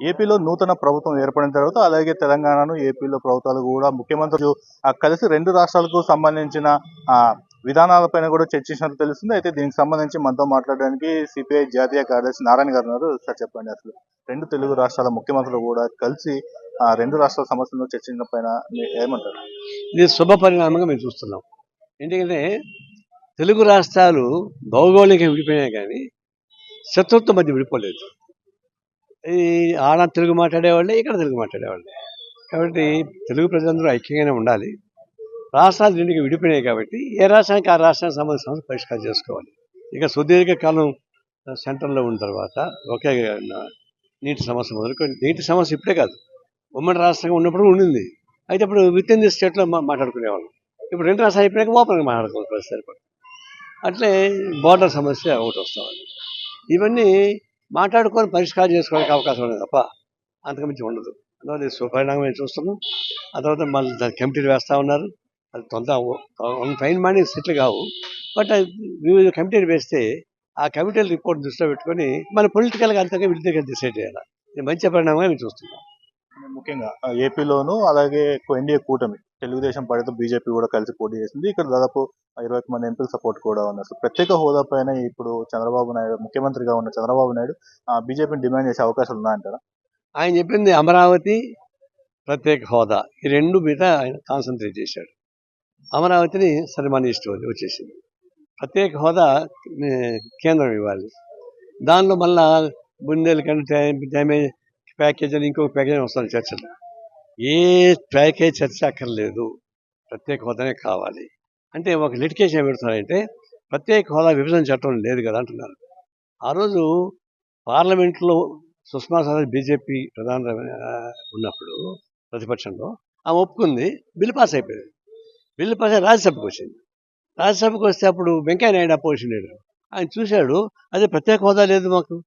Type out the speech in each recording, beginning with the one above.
ఏపీలో నూతన ప్రభుత్వం ఏర్పడిన తర్వాత అలాగే తెలంగాణను ఏపీలో ప్రభుత్వాలు కూడా ముఖ్యమంత్రులు కలిసి రెండు రాష్ట్రాలకు సంబంధించిన విధానాలపైన కూడా చర్చించినట్టు తెలుస్తుంది. అయితే దీనికి సంబంధించి మనతో మాట్లాడడానికి సిపిఐ జాతీయ కార్యదర్శి నారాయణ గారు ఉన్నారు. సార్ చెప్పండి అసలు. రెండు తెలుగు రాష్ట్రాల ముఖ్యమంత్రులు కూడా కలిసి ఆ, రెండు రాష్ట్రాల సమస్యలను చర్చించిన పైన ఏమంటారు? ఇది శుభ పరిణామంగా మేము చూస్తున్నాం. ఎందుకంటే తెలుగు రాష్ట్రాలు భౌగోళికంగా విడిపోయినాయి కానీ శత్రుత్వం మధ్య విడిపోలేదు. ఈ ఆడ తెలుగు మాట్లాడేవాళ్ళే ఇక్కడ తెలుగు మాట్లాడేవాళ్ళే. కాబట్టి తెలుగు ప్రజలందరూ ఐక్యంగానే ఉండాలి. రాష్ట్రాలు రెండుగా విడిపోయినాయి కాబట్టి ఏ రాష్ట్రానికి ఆ రాష్ట్రానికి సంబంధించిన సమస్య పరిష్కారం చేసుకోవాలి. ఇక సుదీర్ఘకాలం సెంటర్లో ఉన్న తర్వాత ఒకే నా- నీటి సమస్య మొదలుకొని నీటి సమస్య ఇప్పుడే కాదు. ఉమ్మడి రాష్ట్రంగా ఉన్నప్పుడు ఉండింది. అయితే ఇప్పుడు విత్ ఇన్ ది స్టేట్లో మాట్లాడుకునేవాళ్ళం. ఇప్పుడు రెండు రాష్ట్రాలు అయిపోయినాక ఓపెన్గా మాట్లాడుకోవాలి పరిస్థితి అట్లే బోర్డర్ సమస్య ఒకటి వస్తామని ఇవన్నీ మాట్లాడుకొని పరిష్కారం చేసుకోవడానికి అవకాశం ఉంది తప్ప అంతకుమించి ఉండదు. అందువల్ల ఇది సుపరిణామం మేము చూస్తున్నాం. ఆ తర్వాత మళ్ళీ దాని కమిటీలు వేస్తూ ఉన్నారు. అది తొందర ఫైన్ మనీ సెటిల్ కావు. బట్ వివిధ కమిటీలు వేస్తే ఆ కమిటీల రిపోర్ట్ దృష్టిలో పెట్టుకొని మన పొలిటికల్గా అంతగా విడిగా డిసైడ్ చేయాలి? ఇది మంచి పరిణామంగా మేము చూస్తున్నాం. ముఖ్యంగా ఏపీలోను అలాగే ఎన్డీఏ కూటమి తెలుగుదేశం పార్టీతో బీజేపీ కూడా కలిసి పోటీ చేసింది. ఇక్కడ దాదాపు ఇరవై మంది ఎంపీల సపోర్ట్ కూడా ఉంది అసలు ప్రత్యేక హోదా పైన ఇప్పుడు చంద్రబాబు నాయుడు ముఖ్యమంత్రిగా ఉన్న చంద్రబాబు నాయుడు బీజేపీని డిమాండ్ చేసే అవకాశాలు ఉన్నాయంటారా? ఆయన చెప్పింది అమరావతి ప్రత్యేక హోదా. ఈ రెండు మీద ఆయన కాన్సన్ట్రేట్ చేశాడు. అమరావతిని సరే మన ఇష్టం వచ్చేసింది. ప్రత్యేక హోదా కేంద్రం ఇవ్వాలి. దానిలో మళ్ళా బుందేలకంటే డ్యామేజ్ ప్యాకేజ్ అని ఇంకొక ప్యాకేజ్ వస్తుంది చర్చలు. ఏ ప్యాకేజ్ చర్చ అక్కర్లేదు. ప్రత్యేక హోదానే కావాలి. అంటే ఒక లిటికేషన్ పెడుతున్నారంటే ప్రత్యేక హోదా విభజన చట్టం లేదు కదా అంటున్నారు. ఆ రోజు పార్లమెంట్లో సుష్మా స్వరాజ్ బీజేపీ ప్రధాన ఉన్నప్పుడు ప్రతిపక్షంలో ఆమె ఒప్పుకుంది. బిల్ పాస్ అయిపోయింది. బిల్లు పాస్ అయ్యి రాజ్యసభకు వచ్చింది. రాజ్యసభకు వస్తే అప్పుడు వెంకయ్య నాయుడు అపోజిషన్ లీడర్. ఆయన చూశాడు అదే ప్రత్యేక హోదా లేదు మాకు.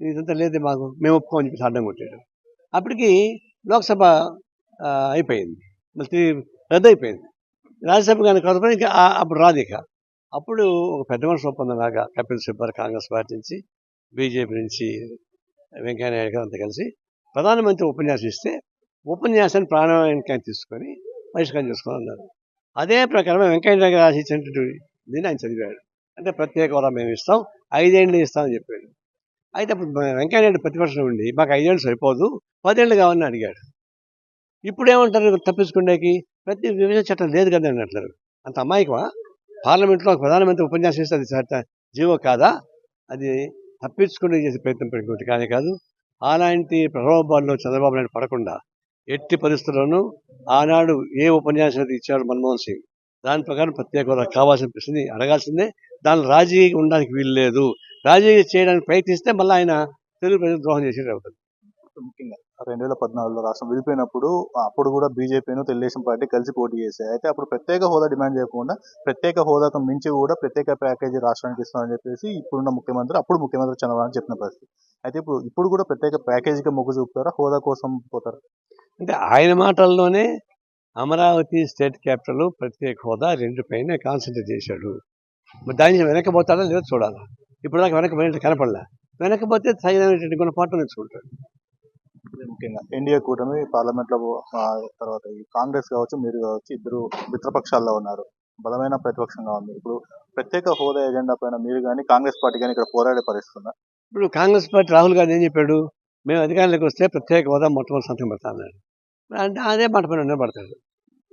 ఇదంతా లేదు మాకు. మేము ఒప్పుకోమని చెప్పి అడ్డం కొట్టాడు. అప్పటికి లోక్సభ అయిపోయింది. మళ్ళీ తిరిగి రద్దు అయిపోయింది రాజ్యసభ కానీ కొత్త ఇంకా అప్పుడు రాదు ఇక. అప్పుడు ఒక పెద్ద మనిషి ఒప్పందం లాగా కపిల్ సిబ్బర్ కాంగ్రెస్ పార్టీ నుంచి బీజేపీ నుంచి వెంకయ్య నాయుడు గారు అంతా కలిసి ప్రధానమంత్రి ఉపన్యాసం ఇస్తే ఉపన్యాసాన్ని ప్రాణాయానికి తీసుకొని పరిష్కారం చేసుకుని అన్నారు అదే ప్రకారం వెంకయ్య నాయుడు గారు రాసిచ్చినటువంటి దీన్ని ఆయన చదివాడు. అంటే ప్రత్యేక హోదా మేము ఇస్తాం ఐదేళ్ళు ఇస్తామని చెప్పాడు. అయితే అప్పుడు వెంకయ్య నాయుడు ప్రతిపక్షం ఉండి మాకు ఐదేళ్ళు సరిపోదు పదేళ్ళు కావాలని అడిగాడు. ఇప్పుడు ఏమంటారు తప్పించుకునేకి ప్రతి విభజన చట్టం లేదు కదా అని అంటారు అంత అమాయకమా? పార్లమెంట్లో ఒక ప్రధానమంత్రి ఉపన్యాసం ఇస్తే అది చట్ట జీవో కాదా? అది తప్పించుకునే చేసే ప్రయత్నం పెట్టుకుంటే కానీ కాదు. అలాంటి ప్రలోభాల్లో చంద్రబాబు నాయుడు పడకుండా ఎట్టి పరిస్థితుల్లోనూ ఆనాడు ఏ ఉపన్యాసం అయితే ఇచ్చాడు మన్మోహన్ సింగ్ దాని ప్రకారం ప్రత్యేక హోదా కావాల్సిన ప్రశ్నని అడగాల్సిందే. దాని రాజీ ఉండడానికి వీలు లేదు. రాజీ చేయడానికి ప్రయత్నిస్తే మళ్ళీ ఆయన తెలుగు ప్రజలు ద్రోహం చేసేది అవుతుంది. ముఖ్యంగా రెండు వేల పద్నాలుగులో రాష్ట్రం విడిపోయినప్పుడు అప్పుడు కూడా బీజేపీను తెలుగుదేశం పార్టీ కలిసి పోటీ చేశాయి. అయితే అప్పుడు ప్రత్యేక హోదా డిమాండ్ చేయకుండా ప్రత్యేక హోదాకు మించి కూడా ప్రత్యేక ప్యాకేజీ రాష్ట్రానికి ఇస్తామని చెప్పేసి ఇప్పుడున్న ముఖ్యమంత్రి అప్పుడు ముఖ్యమంత్రి చంద్రబాబు చెప్పిన పరిస్థితి. అయితే ఇప్పుడు ఇప్పుడు కూడా ప్రత్యేక ప్యాకేజీకి మొగ్గు చూపుతారా? హోదా కోసం పోతారా? అంటే ఆయన మాటల్లోనే అమరావతి స్టేట్ క్యాపిటల్ ప్రత్యేక హోదా రెండు పైన కాన్సన్ట్రేట్ చేశాడు. మరి దాన్ని వెనకపోతాడా లేదో చూడాలా. ఇప్పుడు దాకా వెనకపోయినట్టు కనపడలే. వెనకపోతే తగినటువంటి గుణపాఠం నేర్చుకుంటాడు ఇదే ముఖ్యంగా ఎన్డీఏ కూటమి పార్లమెంట్లో తర్వాత ఈ కాంగ్రెస్ కావచ్చు మీరు కావచ్చు ఇద్దరు మిత్రపక్షాల్లో ఉన్నారు. బలమైన ప్రతిపక్షంగా ఉంది. ఇప్పుడు ప్రత్యేక హోదా ఎజెండా పైన మీరు కానీ కాంగ్రెస్ పార్టీ కానీ ఇక్కడ పోరాడే పరిస్థితి ఇప్పుడు కాంగ్రెస్ పార్టీ రాహుల్ గాంధీ ఏం చెప్పాడు? మేము అధికారంలోకి వస్తే ప్రత్యేక హోదా మొట్టమొదటి సంతకం పెడతాన్నాడు అంటే అదే మాట పైన నిలబడతాడు.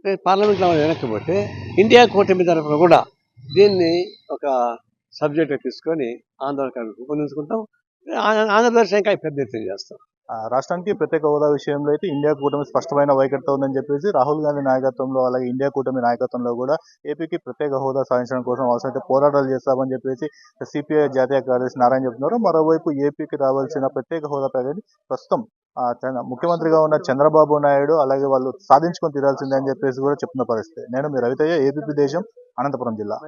రేపు పార్లమెంట్లో వెనక్కిపోతే ఇండియా కూటమి తరఫున కూడా దీన్ని ఒక సబ్జెక్ట్ తీసుకొని ఆందోళన రూపొందించుకుంటాం. ఆంధ్రప్రదేశ్ ఇంకా పెద్ద ఎత్తున చేస్తాం. రాష్ట్రానికి ప్రత్యేక హోదా విషయంలో అయితే ఇండియా కూటమి స్పష్టమైన వైఖరితో ఉందని చెప్పేసి రాహుల్ గాంధీ నాయకత్వంలో అలాగే ఇండియా కూటమి నాయకత్వంలో కూడా ఏపీకి ప్రత్యేక హోదా సాధించడం కోసం అవసరమైతే పోరాటాలు చేస్తామని చెప్పేసి సిపిఐ జాతీయ కార్యదర్శి నారాయణ చెప్తున్నారు. మరోవైపు ఏపీకి రావాల్సిన ప్రత్యేక హోదా ప్యాకేజీ ప్రస్తుతం ముఖ్యమంత్రిగా ఉన్న చంద్రబాబు నాయుడు అలాగే వాళ్ళు సాధించుకొని తీరాల్సిందే అని చెప్పేసి కూడా చెప్తున్న పరిస్థితి. నేను మీ రవితయ్య ఏపీ దేశం అనంతపురం జిల్లా.